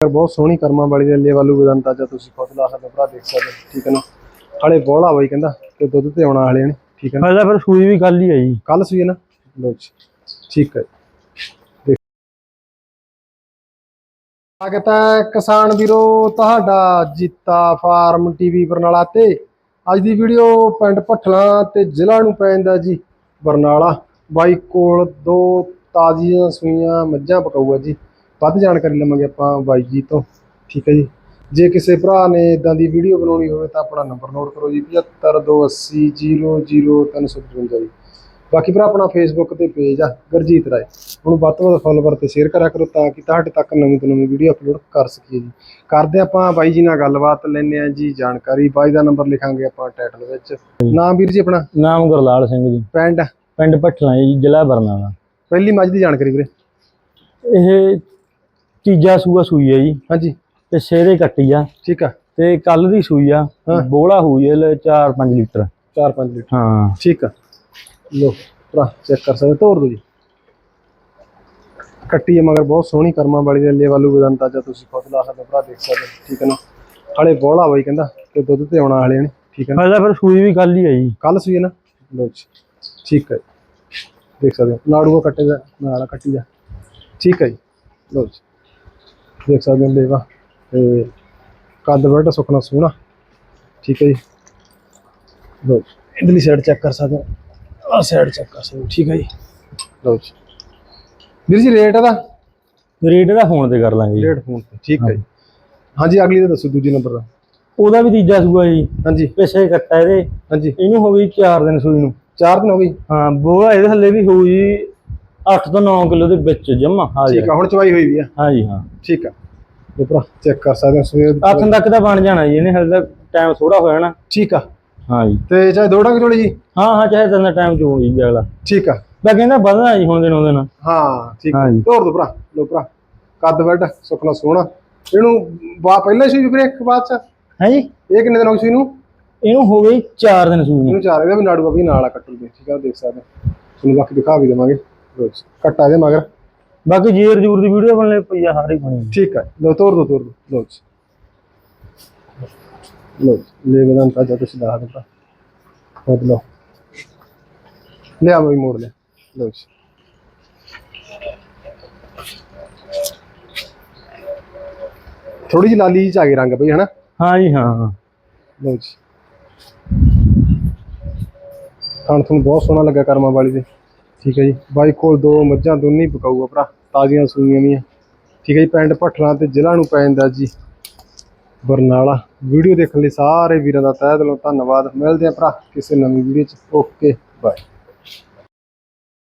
ਬਹੁਤ ਸੋਹਣੀ ਕਰਮਾਂ ਵਾਲੀ ਦੇ ਲੈ ਵਾਲੂ ਬਦੰਤਾ ਜਾਂ ਤੁਸੀਂ ਖੁਦ ਲਾ ਸਕਦੇ ਭਰਾ ਦੇਖ ਸਕਦੇ ਠੀਕ ਹੈ ਨਾ? ਹਲੇ ਬੋਲਾ ਬਾਈ ਕਹਿੰਦਾ ਕਿ ਦੁੱਧ ਤੇ ਆਉਣਾ ਹਲੇ ਨੇ ਠੀਕ ਹੈ ਨਾ? ਫਿਰ ਸੂਈ ਵੀ ਕੱਲ ਹੀ ਆਈ ਕੱਲ ਸੂਈ ਹੈ ਨਾ? ਲੋ ਜੀ ਠੀਕ ਹੈ। ਸਵਾਗਤ ਹੈ ਕਿਸਾਨ ਵੀਰੋ ਤੁਹਾਡਾ ਜੀਤਾ ਫਾਰਮ ਟੀਵੀ ਬਰਨਾਲਾ ਤੇ। ਅੱਜ ਦੀ ਵੀਡੀਓ ਪਿੰਡ ਭੱਠਲਾਂ ਤੇ ਜ਼ਿਲ੍ਹਾ ਨੂੰ ਪੈ ਜਾਂਦਾ ਜੀ ਬਰਨਾਲਾ। ਬਾਈ ਕੋਲ ਦੋ ਤਾਜ਼ੀਆਂ ਸੂਈਆਂ ਮੱਝਾਂ ਪਕਾਊਗਾ ਜੀ। ਵੱਧ ਜਾਣਕਾਰੀ ਲਵਾਂਗੇ ਆਪਾਂ ਬਾਈ ਜੀ ਤੋਂ। ਠੀਕ ਹੈ ਜੀ। ਜੇ ਕਿਸੇ ਭਰਾ ਨੇ ਇਦਾਂ ਦੀ ਵੀਡੀਓ ਬਣਾਉਣੀ ਹੋਵੇ ਤਾਂ ਆਪਣਾ ਨੰਬਰ ਨੋਟ ਕਰੋ ਜੀ 7528000355 ਜੀ। ਬਾਕੀ ਭਰਾ ਆਪਣਾ ਫੇਸਬੁੱਕ ਤੇ ਪੇਜ ਆ ਗੁਰਜੀਤ ਰਾਏ। ਉਹਨੂੰ ਵੱਧ ਤੋਂ ਵੱਧ ਫੋਲੋਵਰ ਤੇ ਸ਼ੇਅਰ ਕਰਿਆ ਕਰੋ ਤਾਂ ਕਿ ਤੁਹਾਡੇ ਤੱਕ ਨਵੀਂ ਤੋਂ ਨਵੀਂ ਵੀਡੀਓ ਅਪਲੋਡ ਕਰ ਸਕੀਏ ਜੀ। ਕਰਦੇ ਆਪਾਂ ਬਾਈ ਜੀ ਨਾਲ ਗੱਲਬਾਤ ਲੈਣੇ ਆ ਜੀ ਜਾਣਕਾਰੀ। ਬਾਈ ਦਾ ਨੰਬਰ ਲਿਖਾਂਗੇ ਆਪਾਂ ਟਾਈਟਲ ਵਿੱਚ। ਨਾਮ ਵੀਰ ਜੀ ਆਪਣਾ? ਨਾਮ ਗੁਰਲਾਲ ਸਿੰਘ ਜੀ। ਪਿੰਡ? ਪਿੰਡ ਭੱਠਲਾਂ ਜੀ ਜ਼ਿਲ੍ਹਾ ਬਰਨਾਲਾ। ਪਹਿਲੀ ਮੱਝ ਦੀ ਜਾਣਕਾਰੀ ਵੀਰੇ। ਇਹ ਤੀਜਾ ਸੂਆ ਸੂਈ ਹੈ ਜੀ। ਹਾਂਜੀ। ਤੇ ਸੇਰੇ ਕੱਟੀ ਆ। ਠੀਕ ਆ। ਤੇ ਕੱਲ ਦੀ ਸੂਈ ਆ। ਹਾਂ। ਬੋਲਾ ਹੋਈ ਹੈ 4-5 ਲੀਟਰ। 4-5 ਲੀਟਰ। ਹਾਂ। ਠੀਕ ਆ। ਲੋ ਭਰਾ ਚੈੱਕ ਕਰ ਸਕਦੇ ਤੋਰ ਦੋ ਜੀ। ਕੱਟੀ ਹੈ ਮਗਰ ਬਹੁਤ ਸੋਹਣੀ ਕਰਮਾਂ ਵਾਲੀ ਦੇ ਲੈ ਵਾਲੂ ਬਦੰਤਾ ਜਾਂ ਤੁਸੀਂ ਖੁਦ ਲਾ ਸਕਦੇ ਹੋ। ਭਰਾ ਦੇਖ ਸਕਦੇ ਹੋ। ਠੀਕ ਹੈ ਨਾ? ਹਲੇ ਬੋਲਾ ਬਾਈ ਕਹਿੰਦਾ ਕਿ ਦੁੱਧ ਤੇ ਆਉਣਾ ਹਲੇ ਨੇ ਠੀਕ ਹੈ ਨਾ? ਫਿਰ ਸੂਈ ਵੀ ਕੱਲ ਹੀ ਆਈ ਕੱਲ ਸੂਈ ਹੈ ਨਾ? ਲੋ ਜੀ। ਠੀਕ ਹੈ ਦੇਖ ਸਕਦੇ ਹੋ। ਨਾੜੂਆ ਕੱਟੇ ਦਾ ਨਾਲ ਕੱਟੀ ਦਾ। ਠੀਕ ਹੈ ਜੀ। ਲੋ ਜੀ। ਦੇਖ ਸਕਦੇ ਹੋ ਲੇਵਾ। ਤੇ ਕੱਦ ਬੜਾ ਸੁਖਣਾ ਸੋਹਣਾ। ਠੀਕ ਹੈ ਜੀ। ਲੋ ਇਧਰਲੀ ਸਾਈਡ ਚੈੱਕ ਕਰ ਸਕਦੇ ਹੋ। ਆਹ ਸਾਈਡ ਚੈੱਕ ਕਰ ਸਕਦੇ ਹੋ। ਠੀਕ ਹੈ ਜੀ। ਲੋ ਜੀ। ਵੀਰ ਜੀ ਰੇਟ ਇਹਦਾ? ਰੇਟ ਦਾ ਫੋਨ ਤੇ ਕਰ ਲਾਂਗੇ ਜੀ। ਰੇਟ ਫੋਨ ਤੇ। ਠੀਕ ਹੈ ਜੀ। ਹਾਂਜੀ ਅਗਲੀ ਦਾ ਦੱਸੋ ਦੂਜੀ ਨੰਬਰ ਦਾ। ਉਹਦਾ ਵੀ ਤੀਜਾ ਸੂਆ ਜੀ। ਹਾਂਜੀ। ਪਿੱਛੇ ਕੱਟਾ ਇਹਦੇ। ਹਾਂਜੀ। ਇਹਨੂੰ ਹੋ ਗਈ 4 ਦਿਨ ਸੂਈ ਨੂੰ। ਚਾਰ ਦਿਨ ਹੋ ਗਈ। ਹਾਂ ਬੋਲਾ ਇਹਦੇ ਥੱਲੇ ਵੀ ਹੋਊ ਜੀ। 8 ਤੋਂ 9 ਕਿਲੋ ਦੇ ਵਿੱਚ ਜਮਾ ਹਾਂ ਜੀ। ਠੀਕ ਆ ਹੁਣ ਚਵਾਈ ਹੋਈ ਵੀ ਆ। ਹਾਂ ਜੀ ਹਾਂ। ਠੀਕ ਆ। ਇਹ ਭਰਾ? ਚੈੱਕ ਕਰ ਸਕਦੇ ਹੋ ਸਵੇਰ ਦੀ ਆਥਣ ਤੱਕ ਤਾਂ ਬਣ ਜਾਣਾ ਜੀ ਇਹਨੇ ਹਲੇ ਟਾਈਮ ਥੋੜਾ ਹੋਇਆ ਨਾ। ਠੀਕ ਆ। ਹਾਂ ਜੀ। ਤੇ ਚਾਹੇ ਦੋ ਡੰਗ ਜੋੜੀ ਜੀ? ਹਾਂ ਹਾਂ ਚਾਹੇ ਤਾਂ ਟਾਈਮ ਚ ਹੋਈ ਜੀ ਅਗਲਾ। ਠੀਕ ਆ। ਬਾਕੀ ਇਹਦਾ ਵਧਣਾ ਜੀ ਹੁਣ ਦਿਨ ਉਹ ਦਿਨ। ਹਾਂ ਠੀਕ ਆ। ਹਾਂਜੀ। ਤੋਰ ਦੋ ਭਰਾ ਲੋ ਭਰਾ। ਕੱਦ ਵੱਡ ਸੁਖਣਾ ਸੋਹਣਾ। ਇਹਨੂੰ ਬਾ ਪਹਿਲਾਂ ਵੀਰੇ ਇੱਕ ਬਾਅਦ ਚ? ਹੈ ਜੀ। ਇਹ ਕਿੰਨੇ ਦਿਨ ਹੋ ਗਏ ਸੂਈ ਨੂੰ ਇਹਨੂੰ ਹੋ ਗਈ 4 ਦਿਨ ਸੂਈ। ਨੂੰ ਇਹਨੂੰ ਚਾਰ ਇਹਦਾ ਵੀ ਨਾੜੂਆ ਵੀ ਨਾਲ ਆ ਕੱਟੂਗੇ ਠੀਕ ਆ ਦੇਖ ਸਕਦੇ। ਤੁਹਾਨੂੰ ਬਾਕੀ ਦਿਖਾ ਵੀ ਦੇਵਾਂਗੇ। ਲਓ ਜੀ, ਕੱਟਾ ਦੇ ਮਗਰ। ਬਾਕੀ ਜੇਰ ਜੂਰ ਦੀ ਵੀਡੀਓ ਬਣਲੇ ਪਈਆ ਹਾਰੀ ਬਣੀ। ਠੀਕ ਆ ਲੋ ਤੋਰ ਦੋ ਤੋਰ ਦੋ। ਲੋ ਜੀ। ਲੋ ਲੈ ਬਦਨ ਤਾਂ ਜਦ ਤੁਸੀਂ ਦੱਸ ਦਿੱਤਾ। ਖੋਦ ਲੋ ਲੈ ਆ ਮੋੜ ਲੈ ਲੋ ਜੀ। ਥੋੜੀ ਜਿਹੀ ਲਾਲੀ ਚ ਆ ਗਈ ਰੰਗ ਬਈ ਹਨਾ? ਹਾਂ ਜੀ ਹਾਂ ਹਾਂ। ਲਓ ਜੀ। ਖਾਣ ਤੁਹਾਨੂੰ ਬਹੁਤ ਸੋਹਣਾ ਲੱਗਾ ਕਰਮਾਂ ਵਾਲੀ ਦੇ। ਠੀਕ ਹੈ ਜੀ। ਬਾਈ ਕੋਲ ਦੋ ਮੱਝਾਂ, ਦੋਨੇ ਪਕਾਊਗਾ ਭਰਾ, ਤਾਜ਼ੀਆਂ ਸੂਈਆਂ ਵੀ ਠੀਕ ਹੈ ਜੀ, ਪਿੰਡ ਭੱਠਲਾਂ ਤੇ ਜ਼ਿਲ੍ਹਾ ਨੂੰ ਪੈ ਜਾਂਦਾ ਜੀ। ਬਰਨਾਲਾ। ਵੀਡੀਓ ਦੇਖਣ ਲਈ ਸਾਰੇ ਵੀਰਾਂ ਦਾ ਤਹਿ ਦਿਲੋਂ ਧੰਨਵਾਦ। ਮਿਲਦੇ ਆ ਭਰਾ ਕਿਸੇ ਨਵੀਂ ਵੀਡੀਓ ਚ। Okay, bye.